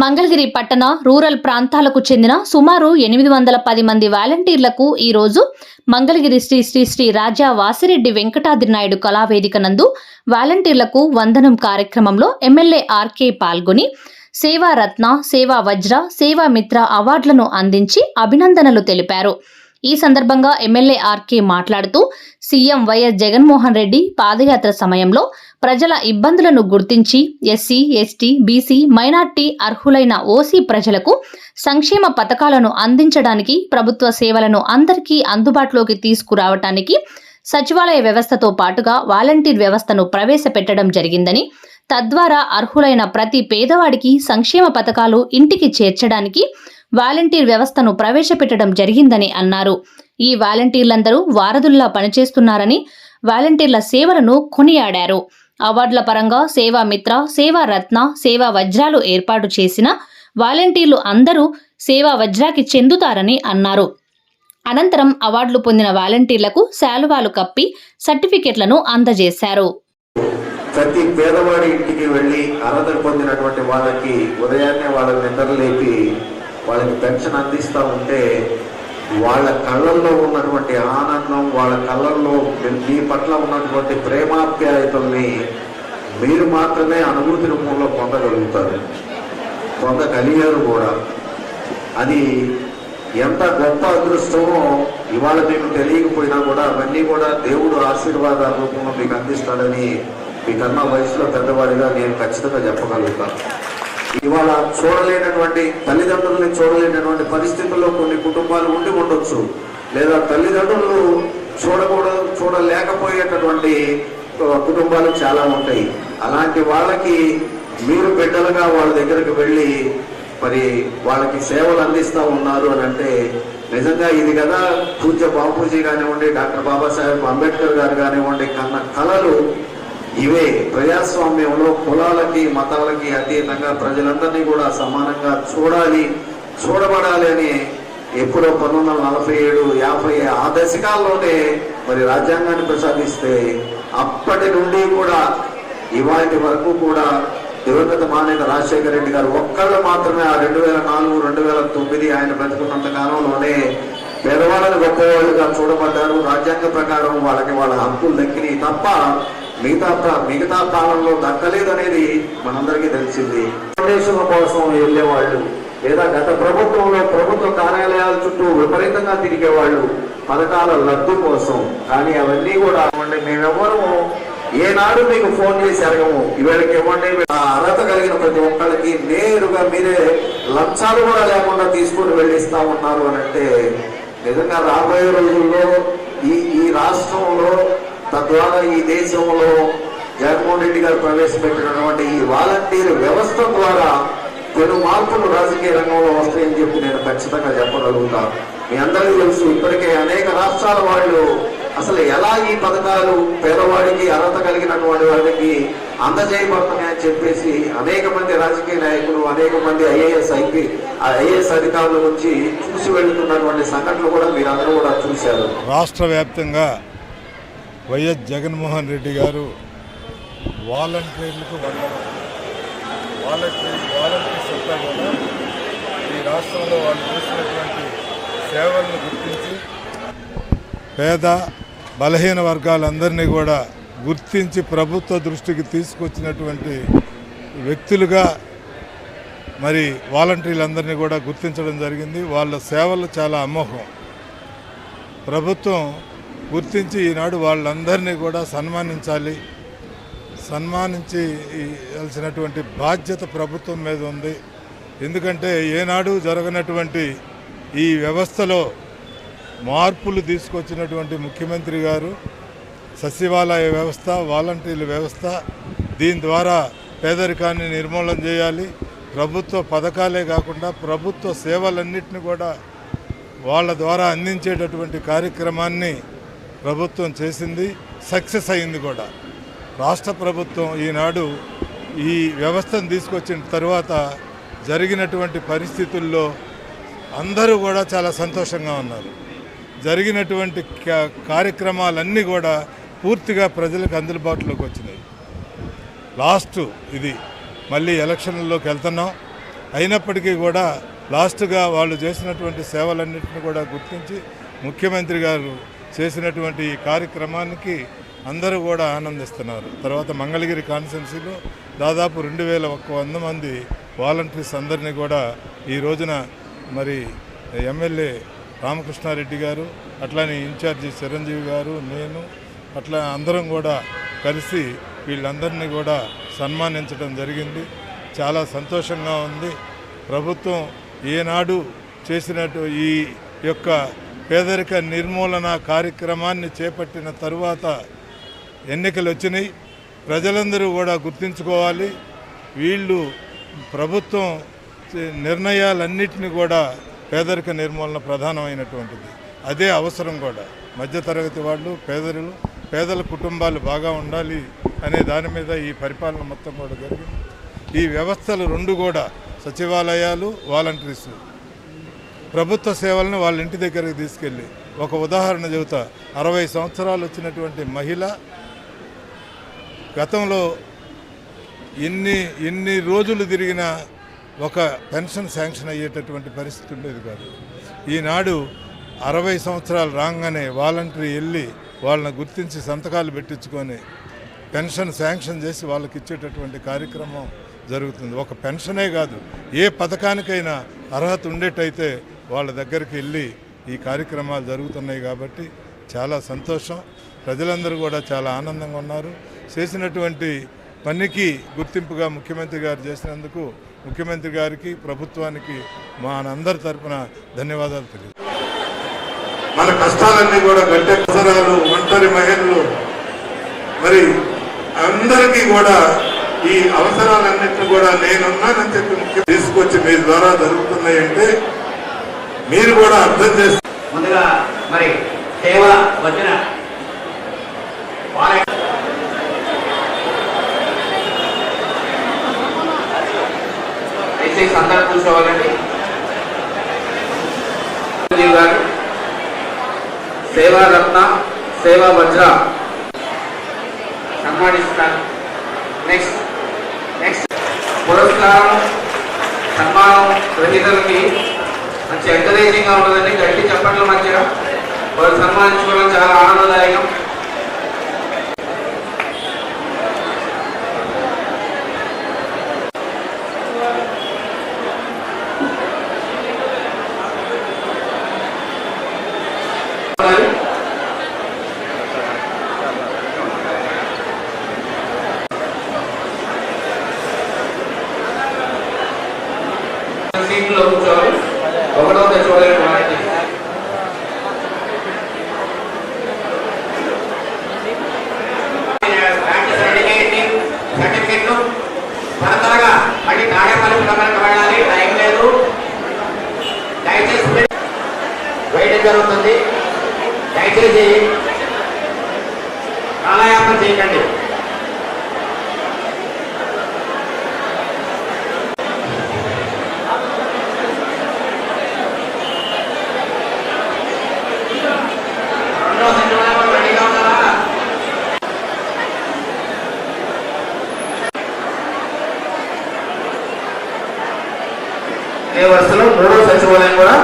మంగళగిరి పట్టణ రూరల్ ప్రాంతాలకు చెందిన సుమారు ఎనిమిది వందల పది మంది వాలంటీర్లకు ఈరోజు మంగళగిరి శ్రీ శ్రీ శ్రీ రాజా వాసిరెడ్డి వెంకటాద్రి నాయుడు కళావేదిక నందు వాలంటీర్లకు వందనం కార్యక్రమంలో ఎమ్మెల్యే ఆర్కే పాల్గొని సేవారత్న సేవా వజ్ర సేవా మిత్ర అవార్డులను అందించి అభినందనలు తెలిపారు. ఈ సందర్భంగా ఎమ్మెల్యే ఆర్కే మాట్లాడుతూ సీఎం వైఎస్ జగన్మోహన్ రెడ్డి పాదయాత్ర సమయంలో ప్రజల ఇబ్బందులను గుర్తించి ఎస్సీ ఎస్టీ బీసీ మైనార్టీ అర్హులైన ఓసీ ప్రజలకు సంక్షేమ పథకాలను అందించడానికి ప్రభుత్వ సేవలను అందరికీ అందుబాటులోకి తీసుకురావటానికి సచివాలయ వ్యవస్థతో పాటుగా వాలంటీర్ వ్యవస్థను ప్రవేశపెట్టడం జరిగిందని తద్వారా అర్హులైన ప్రతి పేదవాడికి సంక్షేమ పథకాలు ఇంటికి చేర్చడానికి వాలంటీర్ వ్యవస్థను ప్రవేశపెట్టడం జరిగిందని అన్నారు. ఈ వాలంటీర్లందరూ వారధుల్లా పనిచేస్తున్నారని వాలంటీర్ల సేవలను కొనియాడారు. అవార్డుల పరంగా సేవా మిత్ర సేవా రత్న సేవా వజ్రాలు ఏర్పాటు చేసిన వాలంటీర్లు అందరూ సేవా వజ్రాకి చెందుతారని అన్నారు. అనంతరం అవార్డులు పొందిన వాలంటీర్లకు శాలువాలు కప్పి సర్టిఫికెట్లను అందజేశారు. ప్రతి పేదవాడి ఇంటికి వెళ్ళి అర్హత పొందినటువంటి వాళ్ళకి ఉదయాన్నే వాళ్ళని నిద్రలేపి వాళ్ళకి పెన్షన్ అందిస్తూ ఉంటే వాళ్ళ కళ్ళల్లో ఉన్నటువంటి ఆనందం వాళ్ళ కళ్ళల్లో మీ పట్ల ఉన్నటువంటి ప్రేమాప్యాయతల్ని మీరు మాత్రమే అనుభూతి రూపంలో పొందగలుగుతారు. పొందగలిగారు కూడా. అది ఎంత గొప్ప అదృష్టమో ఇవాళ మీకు తెలియకపోయినా కూడా అవన్నీ కూడా దేవుడు ఆశీర్వాదాల రూపంలో మీకు అందిస్తాడని మీకన్నా వయసులో పెద్దవాడిగా నేను ఖచ్చితంగా చెప్పగలుగుతాను. ఇవాళ చూడలేనటువంటి తల్లిదండ్రుల్ని చూడలేనటువంటి పరిస్థితుల్లో కొన్ని కుటుంబాలు ఉండి ఉండొచ్చు. లేదా తల్లిదండ్రులు చూడకూడదు చూడలేకపోయేటటువంటి కుటుంబాలు చాలా ఉంటాయి. అలాంటి వాళ్ళకి మీరు బిడ్డలుగా వాళ్ళ దగ్గరికి వెళ్ళి మరి వాళ్ళకి సేవలు అందిస్తూ ఉన్నారు అని అంటే నిజంగా ఇది కదా పూజ్య బాపూజీ కానివ్వండి డాక్టర్ బాబాసాహెబ్ అంబేద్కర్ గారు కానివ్వండి కన్న కళలు ఇవే ప్రజాస్వామ్యంలో కులాలకి మతాలకి అతీతంగా ప్రజలందరినీ కూడా సమానంగా చూడాలి చూడబడాలి అని ఎప్పుడో పంతొమ్మిది వందల నలభై ఏడు యాభై ఆ దశకాల్లోనే మరి రాజ్యాంగాన్ని ప్రసాదిస్తే అప్పటి నుండి కూడా ఇవాటి వరకు కూడా దివంగత మానేత రాజశేఖర రెడ్డి గారు ఒక్కళ్ళు మాత్రమే ఆ రెండు వేల నాలుగు రెండు వేల తొమ్మిది ఆయన బ్రతుకున్నంత కాలంలోనే పేదవాళ్ళని గొప్పవాళ్ళుగా చూడబడ్డారు. రాజ్యాంగ ప్రకారం వాళ్ళకి వాళ్ళ హక్కులు దక్కినాయి తప్ప మిగతా ప్ర- మిగతా కాలంలో దక్కలేదనేది మనందరికీ తెలిసింది. ఫౌండేషన్ కోసం వెళ్ళేవాళ్ళు లేదా గత ప్రభుత్వంలో ప్రభుత్వ కార్యాలయాల చుట్టూ విపరీతంగా తిరిగేవాళ్ళు పథకాల లబ్ధి కోసం. కానీ అవన్నీ కూడా అవ్వండి మేమెవ్వరము ఏనాడు మీకు ఫోన్ చేసి అడగము. ఇవాళకి ఇవ్వండి అర్హత కలిగిన ప్రతి ఒక్కరికి నేరుగా మీరే లంచాలు కూడా లేకుండా తీసుకుని వెళ్ళిస్తా ఉన్నారు అని అంటే నిజంగా రాబోయే రోజుల్లో ఈ ఈ రాష్ట్రంలో తద్వారా ఈ దేశంలో జగన్మోహన్ రెడ్డి గారు ప్రవేశపెట్టినటువంటి ఈ వాలంటీర్ వ్యవస్థ ద్వారా కొన్ని మార్పులు రాజకీయ రంగంలో వస్తాయని చెప్పి నేను ఖచ్చితంగా చెప్పగలుగుతాను మీ అందరికీ తెలుసు ఇప్పటికే అనేక రాష్ట్రాల వాళ్ళు అసలు ఎలా ఈ పథకాలు పేదవాడికి అర్హత కలిగినటువంటి వాడికి అందజేయబడుతున్నాయని చెప్పేసి అనేక మంది రాజకీయ నాయకులు అనేక మంది ఐఏఎస్ ఐపీ ఐఏఎస్ అధికారుల నుంచి చూసి వెళ్తున్నటువంటి సంఘటనలు కూడా మీరందరూ కూడా చూశారు. రాష్ట్ర వ్యాప్తంగా వైఎస్ జగన్మోహన్ రెడ్డి గారు వాలంటీర్లకు వాలంటీర్ వాలంటీర్స్ అంతా కూడా ఈ రాష్ట్రంలో వాళ్ళు చేసినటువంటి సేవలను గుర్తించి పేద బలహీన వర్గాలందరినీ కూడా గుర్తించి ప్రభుత్వ దృష్టికి తీసుకొచ్చినటువంటి వ్యక్తులుగా మరి వాలంటీర్లందరినీ కూడా గుర్తించడం జరిగింది. వాళ్ళ సేవలు చాలా అమోఘం. ప్రభుత్వం గుర్తించి ఈనాడు వాళ్ళందరినీ కూడా సన్మానించాలి. సన్మానించి సన్మానించాల్సినటువంటి బాధ్యత ప్రభుత్వం మీద ఉంది. ఎందుకంటే ఏనాడు జరగనటువంటి ఈ వ్యవస్థలో మార్పులు తీసుకొచ్చినటువంటి ముఖ్యమంత్రి గారు సచివాలయ వ్యవస్థ వాలంటీర్ల వ్యవస్థ దీని ద్వారా పేదరికాన్ని నిర్మూలన చేయాలి. ప్రభుత్వ పథకాలే కాకుండా ప్రభుత్వ సేవలన్నింటినీ కూడా వాళ్ళ ద్వారా అందించేటటువంటి కార్యక్రమాన్ని ప్రభుత్వం చేసింది సక్సెస్ అయింది కూడా. రాష్ట్ర ప్రభుత్వం ఈనాడు ఈ వ్యవస్థను తీసుకొచ్చిన తర్వాత జరిగినటువంటి పరిస్థితుల్లో అందరూ కూడా చాలా సంతోషంగా ఉన్నారు. జరిగినటువంటి కార్యక్రమాలన్నీ కూడా పూర్తిగా ప్రజలకు అందుబాటులోకి వచ్చినాయి. లాస్ట్ ఇది. మళ్ళీ ఎలక్షన్లలోకి వెళ్తున్నాం. అయినప్పటికీ కూడా లాస్ట్గా వాళ్ళు చేసినటువంటి సేవలన్నింటినీ కూడా గుర్తించి ముఖ్యమంత్రి గారు చేసినటువంటి ఈ కార్యక్రమానికి అందరూ కూడా ఆనందిస్తున్నారు. తర్వాత మంగళగిరి కాన్స్టెన్సీలో దాదాపు రెండు వేల ఒక్క వంద మంది వాలంటీర్స్ అందరినీ కూడా ఈ రోజున మరి ఎమ్మెల్యే రామకృష్ణారెడ్డి గారు అట్లానే ఇన్ఛార్జి చిరంజీవి గారు నేను అట్లా అందరం కూడా కలిసి వీళ్ళందరినీ కూడా సన్మానించడం జరిగింది. చాలా సంతోషంగా ఉంది. ప్రభుత్వం ఏనాడు చేసినట్టు ఈ యొక్క పేదరిక నిర్మూలన కార్యక్రమాన్ని చేపట్టిన తరువాత ఎన్నికలు వచ్చినాయి. ప్రజలందరూ కూడా గుర్తుంచుకోవాలి. వీళ్ళు ప్రభుత్వం నిర్ణయాలన్నింటినీ కూడా పేదరిక నిర్మూలన ప్రధానమైనటువంటిది. అదే అవసరం కూడా. మధ్యతరగతి వాళ్ళు పేదలు పేదల కుటుంబాలు బాగా ఉండాలి అనే దాని మీద ఈ పరిపాలన మొత్తం కూడా జరిగింది. ఈ వ్యవస్థలు రెండు కూడా సచివాలయాలు వాలంటీర్స్. ప్రభుత్వ సేవలను వాళ్ళ ఇంటి దగ్గరికి తీసుకెళ్ళి ఒక ఉదాహరణ చెబుతా. అరవై సంవత్సరాలు వచ్చినటువంటి మహిళ గతంలో ఎన్ని ఎన్ని రోజులు తిరిగినా ఒక పెన్షన్ శాంక్షన్ అయ్యేటటువంటి పరిస్థితి ఉండేది కాదు. ఈనాడు అరవై సంవత్సరాలు రాగానే వాలంటరీ వెళ్ళి వాళ్ళని గుర్తించి సంతకాలు పెట్టించుకొని పెన్షన్ శాంక్షన్ చేసి వాళ్ళకి ఇచ్చేటటువంటి కార్యక్రమం జరుగుతుంది. ఒక పెన్షనే కాదు ఏ పథకానికైనా అర్హత ఉండేటైతే వాళ్ళ దగ్గరికి వెళ్ళి ఈ కార్యక్రమాలు జరుగుతున్నాయి కాబట్టి చాలా సంతోషం. ప్రజలందరూ కూడా చాలా ఆనందంగా ఉన్నారు. చేసినటువంటి పనికి గుర్తింపుగా ముఖ్యమంత్రి గారు చేసినందుకు ముఖ్యమంత్రి గారికి ప్రభుత్వానికి మా అందరి తరపున ధన్యవాదాలు తెలియదు మన కష్టాలన్నీ కూడా గట్టె అవసరాలు ఒంటరి మహిళలు. మరి అందరికీ కూడా ఈ అవసరాలన్నింటినీ కూడా నేనున్నానని చెప్పి ముఖ్యం తీసుకొచ్చి మీ ద్వారా జరుగుతున్నాయంటే మీరు కూడా అర్థం చేస్తారు ముందుగా మరి సేవ వచ్చిన వారి దయచేసి అందరూ కూర్చోవాలండి. గారు సేవారత్న సేవా వజ్ర సన్మానిస్తున్నారు నెక్స్ట్ నెక్స్ట్ పురస్కారం సన్మానం గ్రహీతలకి మంచి ఎంకరేజింగ్గా ఉంటుందండి. గట్టి చెప్పట్లు మంచిగా. వారు సన్మానించుకోవడం చాలా ఆనందదాయకం. చేయండి. కాలయాపన చేయకండి వరుసలో మూడో సచివాలయం కూడా?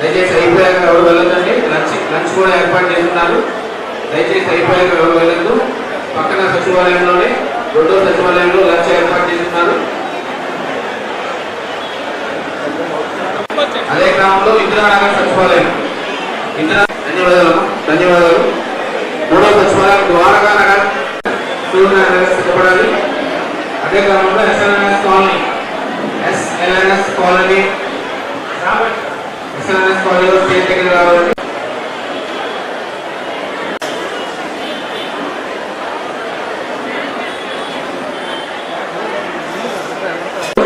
దయచేసి అయిపోయాక ఎవరు వెళ్ళండి లంచ్ కూడా ఏర్పాటు చేస్తున్నారు. దయచేసి అయిపోయాక ఎవరు పక్కన సచివాలయంలోనే రెండో సచివాలయంలో లంచ్ ఏర్పాటు చేస్తున్నారు. అదే గ్రామంలో ఇందిరానగర్ సచివాలయం. ఇందిరా ధన్యవాదాలు ధన్యవాదాలు.